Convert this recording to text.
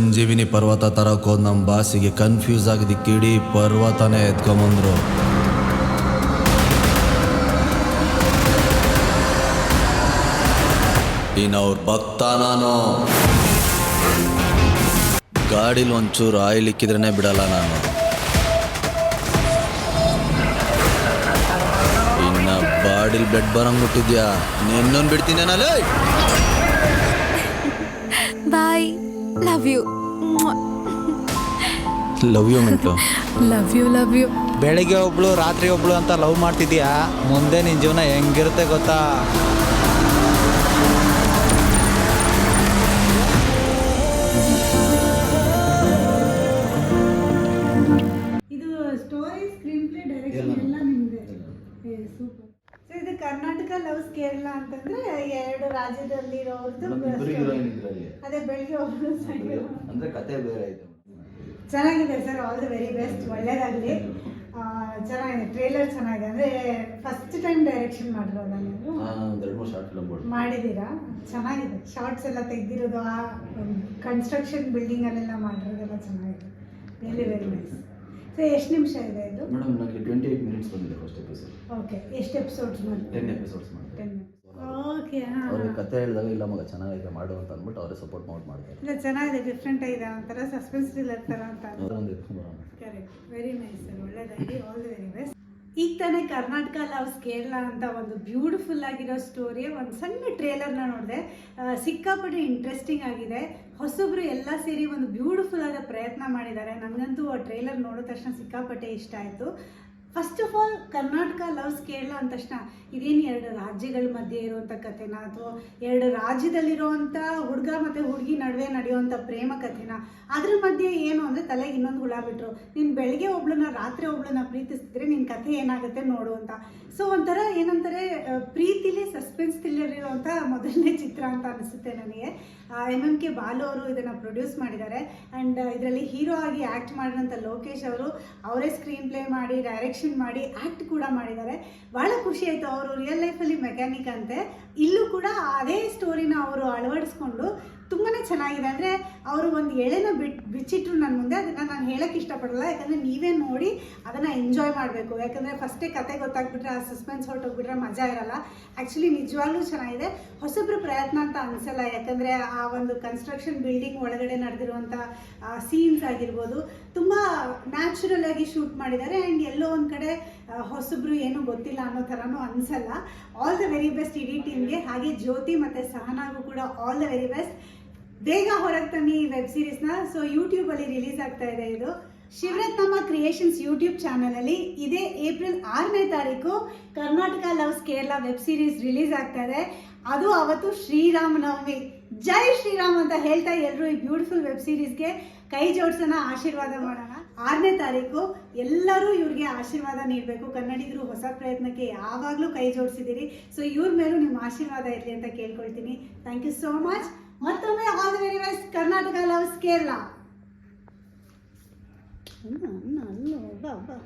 ಸಂಜೀವಿನಿ ಪರ್ವತ ತರಕೋದ್ ನಮ್ಮ ಬಾಸಿಗೆ ಕನ್ಫ್ಯೂಸ್ ಆಗಿದ್ದಕ್ಕೆ ಇಡೀ ಪರ್ವತನೇ ಎತ್ಕೊಂಬಂದ್ರು. ಇನ್ನು ಅವ್ರ ಭಕ್ತ ನಾನು. ಗಾಡಿಲಿ ಒಂಚೂರು ಆಯಿಲ್ ಇಕ್ಕಿದ್ರೇ ಬಿಡಲ್ಲ ನಾನು. ಇನ್ನ ಬಾಡಿಲ್ ಬ್ಲಡ್ ಬರಂಗ್ ಬಿಟ್ಟಿದ್ಯಾ ನಿನ್ನೊಂದು ಬಿಡ್ತೀನಿ bye. Love you love you Mintu. Love you love you ಬೆಳಿಗ್ಗೆ ಒಬ್ಳು ರಾತ್ರಿ ಒಬ್ಳು ಅಂತ ಲವ್ ಮಾಡ್ತಿದ್ಯಾ? ಮುಂದೆ ನಿನ್ನ ಜೀವನ ಹೆಂಗಿರುತ್ತೆ ಗೊತ್ತಾ? ಲವ್ಸ್ ಕೇರಳ ಅಂತಂದ್ರೆ ಎರಡು ರಾಜ್ಯದಲ್ಲಿರೋರ್ದು ಅದೇ ಬೆಳಿಗ್ಗೆ ಒಬ್ರು ಅಂದ್ರೆ ಕತೆ ಬೇರೆ ಆಯ್ತು ಚೆನ್ನಾಗಿದೆ sir all the very best ಒಳ್ಳೇದಾಗಲಿ. ಚೆನ್ನಾಗಿದೆ ಟ್ರೇಲರ್ ಚೆನ್ನಾಗಿದೆ. ಅಂದರೆ ಫಸ್ಟ್ ಟೈಮ್ ಡೈರೆಕ್ಷನ್ ಮಾಡಿರೋದ ನೀವು? ಮಾಡಿದ್ದೀರಾ? ಚೆನ್ನಾಗಿದೆ. ಶಾರ್ಟ್ಸ್ ಎಲ್ಲ ತೆಗ್ದಿರೋದು ಆ ಕನ್ಸ್ಟ್ರಕ್ಷನ್ ಬಿಲ್ಡಿಂಗಲ್ಲೆಲ್ಲ ಮಾಡಿರೋದೆಲ್ಲ ಚೆನ್ನಾಗಿದೆ. ರಿಯಲಿ ವೆರಿ ನೈಸ್ ಎಷ್ಟು ನಿಮಿಷ ಇದೆ ಇದು? ಮೇಡಮ್ ನನಗೆ ಟ್ವೆಂಟಿ ಏಯ್ಟ್ ಮಿನಿಟ್ಸ್ ಬಂದಿದೆ ಫಸ್ಟ್ ಎಪಿಸೋಡ್ ಓಕೆ ಎಷ್ಟು ಎಪಿಸೋಡ್ಸ್ ಮಾಡಿ ಟೆನ್ ಎಪಿಸೋಡ್ಸ್ ಮಾಡಿದೆ. ಟೆನ್ ಓಕೆ ಹಾಂ ಅವ್ರಿಗೆ ಕತೆ ಹೇಳಿದಾಗ ಇಲ್ಲ ಮಗ ಚೆನ್ನಾಗಿದೆ ಮಾಡು ಅಂತ ಅಂದ್ಬಿಟ್ಟು ಅವರೇ ಸಪೋರ್ಟ್ ಮಾಡಿ ಮಾಡ್ತಾರೆ ಇಲ್ಲ ಚೆನ್ನಾಗಿದೆ ಡಿಫ್ರೆಂಟ್ ಆಗಿದೆ ಒಂಥರ ಸಸ್ಪೆನ್ಸ್ ಥರ ಅಂತ ಒಂದು ಕರೆಕ್ಟ್ ವೆರಿ ನೈಸ್ ಸರ್ ಒಳ್ಳೇದಾಗಿ ಆಲ್ ದಿ ವೆರಿ ಬೆಸ್ಟ್ ಈಗ ತಾನೇ ಕರ್ನಾಟಕ ಲವ್ಸ್ ಕೇರಳ ಅಂತ ಒಂದು ಬ್ಯೂಟಿಫುಲ್ ಆಗಿರೋ ಸ್ಟೋರಿ ಒಂದು ಸಣ್ಣ ಟ್ರೇಲರ್ನ ನೋಡಿದೆ. ಸಿಕ್ಕಾಪಟ್ಟೆ ಇಂಟ್ರೆಸ್ಟಿಂಗ್ ಆಗಿದೆ. ಹೊಸೊಬ್ರು ಎಲ್ಲ ಸೇರಿ ಒಂದು ಬ್ಯೂಟಿಫುಲ್ ಆದ ಪ್ರಯತ್ನ ಮಾಡಿದ್ದಾರೆ. ನನಗಂತೂ ಆ ಟ್ರೇಲರ್ ನೋಡಿದ ತಕ್ಷಣ ಸಿಕ್ಕಾಪಟ್ಟೆ ಇಷ್ಟ ಆಯಿತು. First of all Karnataka loves Kerala ಅಂದ ತಕ್ಷಣ ಇದೇನು ಎರಡು ರಾಜ್ಯಗಳ ಮಧ್ಯೆ ಇರುವಂಥ ಕಥೆನಾ? ಅಥವಾ ಎರಡು ರಾಜ್ಯದಲ್ಲಿರುವಂಥ ಹುಡುಗ ಮತ್ತು ಹುಡುಗಿ ನಡುವೆ ನಡೆಯುವಂಥ ಪ್ರೇಮ ಕಥೆನ? ಅದ್ರ ಮಧ್ಯೆ ಏನು ಅಂದರೆ ತಲೆಗೆ ಇನ್ನೊಂದು ಹುಳ ಬಿಟ್ಟರು ನೀನು ಬೆಳಗ್ಗೆ ಒಬ್ಳನ್ನ, ರಾತ್ರಿ ಒಬ್ಳನ್ನ ಪ್ರೀತಿಸಿದ್ರೆ ನಿನ್ನ ಕಥೆ ಏನಾಗುತ್ತೆ ನೋಡು ಅಂತ. ಸೊ ಒಂಥರ ಏನಂತಾರೆ ಪ್ರೀತಿಲಿ ಸಸ್ಪೆನ್ಸ್ ಥ್ರಿಲ್ಲರ್ ಮೊದಲನೇ ಚಿತ್ರ ಅಂತ ಅನಿಸುತ್ತೆ ನನಗೆ. ಎಂ ಎಂ ಕೆ ಬಾಲು ಅವರು ಇದನ್ನು ಪ್ರೊಡ್ಯೂಸ್ ಮಾಡಿದ್ದಾರೆ. ಆ್ಯಂಡ್ ಇದರಲ್ಲಿ ಹೀರೋ ಆಗಿ ಆ್ಯಕ್ಟ್ ಮಾಡಿದಂಥ ಲೋಕೇಶ್ ಅವರು ಅವರೇ ಸ್ಕ್ರೀನ್ ಪ್ಲೇ ಮಾಡಿ ಡೈರೆಕ್ಷನ್ ಮಾಡಿ ಆ್ಯಕ್ಟ್ ಕೂಡ ಮಾಡಿದ್ದಾರೆ. ಭಾಳ ಖುಷಿ ಆಯಿತು, ಅವರು ರಿಯಲ್ ಲೈಫಲ್ಲಿ ಮೆಕ್ಯಾನಿಕ್ ಅಂತೆ. ಇಲ್ಲೂ ಕೂಡ ಅದೇ ಸ್ಟೋರಿನ ಅವರು ಅಳವಡಿಸ್ಕೊಂಡು ಚೆನ್ನಾಗಿದೆ ಅಂದರೆ ಅವರು ಒಂದು ಎಳೆನ ಬಿಟ್ ಬಿಚ್ಚಿಟ್ರು ನನ್ನ ಮುಂದೆ, ಅದನ್ನು ನಾನು ಹೇಳೋಕ್ಕೆ ಇಷ್ಟಪಡಲ್ಲ. ಯಾಕಂದರೆ ನೀವೇ ನೋಡಿ ಅದನ್ನು ಎಂಜಾಯ್ ಮಾಡಬೇಕು. ಯಾಕಂದರೆ ಫಸ್ಟೇ ಕತೆ ಗೊತ್ತಾಗ್ಬಿಟ್ರೆ, ಆ ಸಸ್ಪೆನ್ಸ್ ಹೊರಟೋಗ್ಬಿಟ್ರೆ ಮಜಾ ಇರಲ್ಲ. ಆ್ಯಕ್ಚುಲಿ ನಿಜವಾಗ್ಲೂ ಚೆನ್ನಾಗಿದೆ. ಹೊಸಬ್ರು ಪ್ರಯತ್ನ ಅಂತ ಅನಿಸಲ್ಲ. ಯಾಕಂದರೆ ಆ ಒಂದು ಕನ್ಸ್ಟ್ರಕ್ಷನ್ ಬಿಲ್ಡಿಂಗ್ ಒಳಗಡೆ ನಡೆದಿರುವಂಥ ಸೀನ್ಸ್ ಆಗಿರ್ಬೋದು, ತುಂಬ ನ್ಯಾಚುರಲ್ ಆಗಿ ಶೂಟ್ ಮಾಡಿದ್ದಾರೆ. ಆ್ಯಂಡ್ ಎಲ್ಲೋ ಒಂದು ಕಡೆ ಹೊಸಬ್ರು ಏನೂ ಗೊತ್ತಿಲ್ಲ ಅನ್ನೋ ಥರನೂ ಅನಿಸಲ್ಲ. ಆಲ್ ದ ವೆರಿ ಬೆಸ್ಟ್ ಇಡೀ ಟೀಮ್ಗೆ ಹಾಗೆ ಜ್ಯೋತಿ ಮತ್ತು ಸಹನಾಗೂ ಕೂಡ ಆಲ್ ದ ವೆರಿ ಬೆಸ್ಟ್ ಬೇಗ ಹೊರಗೆ ತನ್ನಿ ವೆಬ್ ಸೀರೀಸ್ನ ಸೊ ಯೂಟ್ಯೂಬಲ್ಲಿ ರಿಲೀಸ್ ಆಗ್ತಾ ಇದೆ ಇದು. ಶಿವರತ್ನಮ್ಮ ಕ್ರಿಯೇಷನ್ಸ್ ಯೂಟ್ಯೂಬ್ ಚಾನಲಲ್ಲಿ ಇದೇ. ಏಪ್ರಿಲ್ ಆರನೇ ತಾರೀಕು Karnataka loves Kerala web series release ಆಗ್ತಾ ಇದೆ. ಅದು ಅವತ್ತು ಶ್ರೀರಾಮನವಮಿ ಜೈ ಶ್ರೀರಾಮ್ ಅಂತ ಹೇಳ್ತಾ ಎಲ್ಲರೂ ಈ ಬ್ಯೂಟಿಫುಲ್ ವೆಬ್ ಸೀರೀಸ್ಗೆ ಕೈ ಜೋಡಿಸೋಣ, ಆಶೀರ್ವಾದ ಮಾಡೋಣ. ಆರನೇ ತಾರೀಕು ಎಲ್ಲರೂ ಇವ್ರಿಗೆ ಆಶೀರ್ವಾದ ನೀಡಬೇಕು. ಕನ್ನಡಿಗರು ಹೊಸ ಪ್ರಯತ್ನಕ್ಕೆ ಯಾವಾಗಲೂ ಕೈ ಜೋಡಿಸಿದ್ದೀರಿ. ಸೊ ಇವ್ರ ಮೇಲೂ ನಿಮ್ಮ ಆಶೀರ್ವಾದ ಇರಲಿ ಅಂತ ಕೇಳ್ಕೊಳ್ತೀನಿ. ಥ್ಯಾಂಕ್ ಯು ಸೋ ಮಚ್ ಮತ್ತೊಮ್ಮೆ all the very best Karnataka loves Kerala ಅಲ್ಲೋ ಬಾ ಬಾ